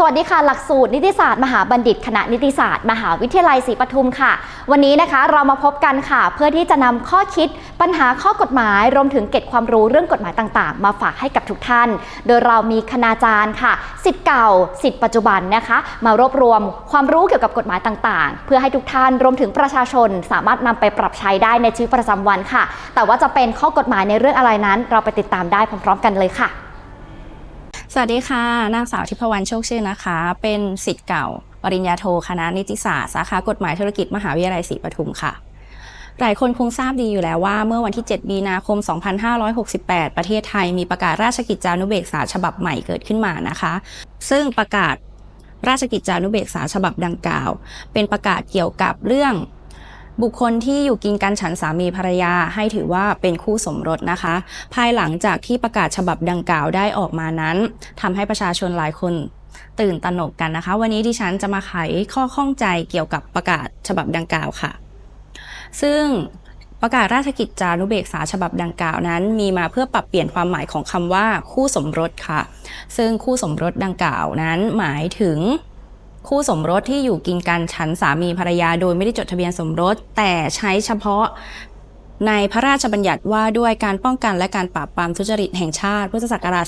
สวัสดีค่ะ หลักสูตรนิติศาสตร์มหาบัณฑิต คณะนิติศาสตร์ มหาวิทยาลัยศรีปทุมค่ะ วันนี้นะคะเรามาพบกันค่ะ เพื่อที่จะนำข้อคิดปัญหาข้อกฎหมาย รวมถึงเกร็ดความรู้เรื่องกฎหมายต่างๆ มาฝากให้กับทุกท่าน โดยเรามีคณาจารย์ค่ะสิทธิ์เก่าสิทธิ์ปัจจุบันนะคะ มารวบรวมความรู้เกี่ยวกับกฎหมายต่างๆ เพื่อให้ทุกท่านรวมถึงประชาชน สามารถนำไปปรับใช้ได้ในชีวิตประจำวันค่ะ แต่ว่าจะเป็นข้อกฎหมายในเรื่องอะไรนั้น เราไปติดตามได้พร้อม ๆ กันเลยค่ะ วัสดีค่ะ นางสาวทิพวรรณโชคชื่นนะคะ เป็นสิทธิ์เก่า ปริญญาโทคณะนิติศาสตร์สาขากฎหมายธุรกิจมหาวิทยาลัยศรีปทุมค่ะ หลายคนคงทราบดีอยู่แล้วว่า เมื่อวันที่ 7 มีนาคม 2568 ประเทศไทยมีประกาศราชกิจจานุเบกษาฉบับใหม่เกิดขึ้นมานะคะ ซึ่งประกาศราชกิจจานุเบกษาฉบับดังกล่าว เป็นประกาศเกี่ยวกับเรื่อง บุคคลที่อยู่กินกันฉันสามีภรรยาให้ถือว่าเป็นคู่สมรสนะคะ ภายหลังจากที่ประกาศฉบับดังกล่าวได้ออกมานั้นทำให้ประชาชนหลายคนตื่นตระหนกกันนะคะ วันนี้ดิฉันจะมาไขข้อข้องใจเกี่ยวกับประกาศฉบับดังกล่าวค่ะ ซึ่งประกาศราชกิจจานุเบกษาฉบับดังกล่าวนั้น มีมาเพื่อปรับเปลี่ยนความหมายของคำว่าคู่สมรสค่ะ ซึ่งคู่สมรสดังกล่าวนั้นหมายถึง คู่สมรสที่อยู่กินกันฉันสามีภรรยาโดยไม่ได้จดทะเบียนสมรส แต่ใช้เฉพาะในพระราชบัญญัติว่าด้วยการป้องกันและการปราบปรามทุจริตแห่งชาติ พุทธศักราช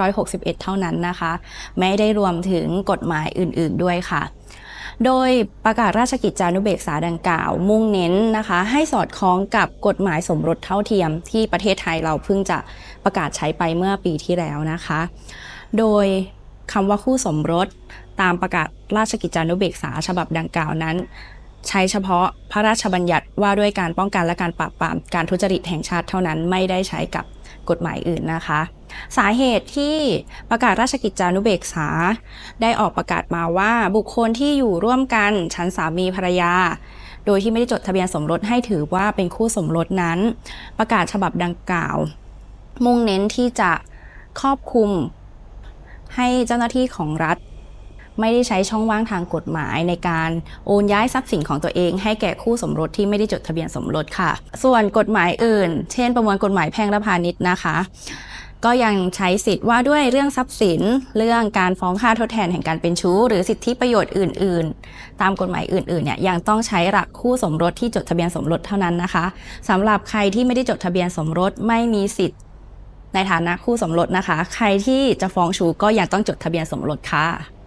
2561 เท่านั้นนะคะ ไม่ได้รวมถึงกฎหมายอื่น ๆ ด้วยค่ะ โดยประกาศราชกิจจานุเบกษาดังกล่าว มุ่งเน้นนะคะ ให้สอดคล้องกับกฎหมายสมรสเท่าเทียม ที่ประเทศไทยเราเพิ่งจะประกาศใช้ไปเมื่อปีที่แล้วนะคะ โดย คำว่าคู่สมรส ตามประกาศราชกิจจานุเบกษาฉบับดังกล่าวนั้น ใช้เฉพาะพระราชบัญญัติว่าด้วยการป้องกันและการปราบปรามการทุจริตแห่งชาติเท่านั้นไม่ได้ใช้กับกฎหมายอื่นนะคะ สาเหตุที่ประกาศราชกิจจานุเบกษา ได้ออกประกาศมาว่าบุคคลที่อยู่ร่วมกันฉันสามีภรรยา โดยที่ไม่ได้จดทะเบียนสมรสให้ถือว่าเป็นคู่สมรสนั้น ประกาศฉบับดังกล่าว มุ่งเน้นที่จะครอบคลุม ให้เจ้าหน้าที่ของรัฐ ไม่ได้ใช้ช่องว่างทางกฎหมายในการโอนย้ายทรัพย์สินของตัวเอง ให้แก่คู่สมรสที่ไม่ได้จดทะเบียนสมรสค่ะ ส่วนกฎหมายอื่น เช่น ประมวลกฎหมายแพ่งและพาณิชย์นะคะ ก็ยังใช้สิทธิ์ว่าด้วยเรื่องทรัพย์สิน เรื่องการฟ้องค่าทดแทนแห่งการเป็นชู้ หรือสิทธิประโยชน์อื่น ๆ ตามกฎหมายอื่น ๆ เนี่ยยังต้องใช้หลักคู่สมรสที่จดทะเบียนสมรสเท่านั้นนะคะสำหรับใครที่ไม่ได้จดทะเบียนสมรสไม่มีสิทธิ์ ในฐานะคู่สมรสนะคะ ใครที่จะฟ้องชูก็ยังต้องจดทะเบียนสมรสค่ะ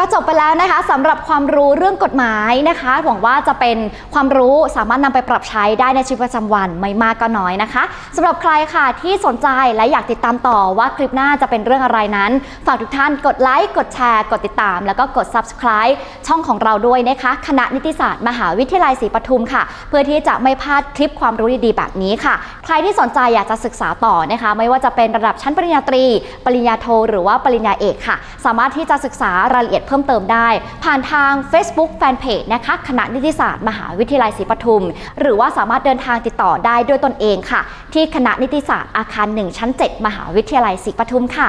ก็จบไปแล้วนะคะสำหรับความรู้เรื่องกฎหมายนะคะ หวังว่าจะเป็นความรู้สามารถนำไปปรับใช้ได้ในชีวิตประจำวันไม่มากก็น้อยนะคะสำหรับใครค่ะที่สนใจและอยากติดตามต่อว่าคลิปหน้าจะเป็นเรื่องอะไรนั้น ฝากทุกท่านกดไลค์กดแชร์กดติดตาม แล้วก็กด subscribe ช่องของเราด้วยนะคะคณะนิติศาสตร์ มหาวิทยาลัยศรีปทุมค่ะ เพื่อที่จะไม่พลาดคลิปความรู้ดีๆแบบนี้ค่ะ ใครที่สนใจอยากจะศึกษาต่อนะคะ ไม่ว่าจะเป็นระดับชั้นปริญญาตรี ปริญญาโท หรือว่าปริญญาเอกค่ะ สามารถที่จะศึกษารายละเอียดเพิ่มเติมได้ ผ่านทาง Facebook Fanpage นะคะคณะนิติศาสตร์มหาวิทยาลัยศรีปทุม หรือว่าสามารถเดินทางติดต่อได้ด้วยตนเองค่ะ ที่คณะนิติศาสตร์อาคาร 1 ชั้น 7 มหาวิทยาลัยศรีปทุมค่ะ